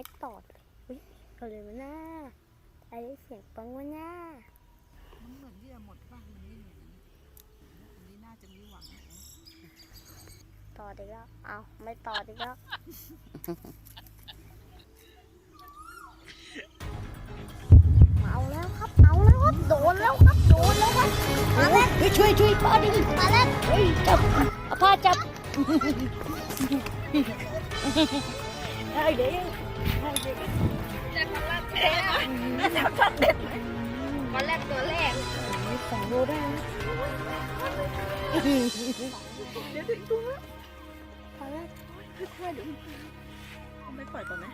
ไม่ตอดเลยอุ้ยเอาเลยวะหน้าไอ้เสียงปังวะหน้ามันเหมือนเหยื่อหมดป่ะมันไม่เหมือนอันนี้น่าจะมีหวังนะต่อดีกแล้วเอาไม่ต่อดีกแล้วเอาแล้วครับ เอาแล้วครับ โดนแล้วครับ โดนแล้วครับ มาแล้วเฮ้ยช่วยช่วยพ่อดิมาแล้วเฮ้ยจับเอาพ่อจับ ได้เด้ได้เด้วันแรกตัวแรกสองโลได้เดี๋ยวถึงตัวตอนแรกค่อยๆดูเอาไม่ปล่อยก่อนไหม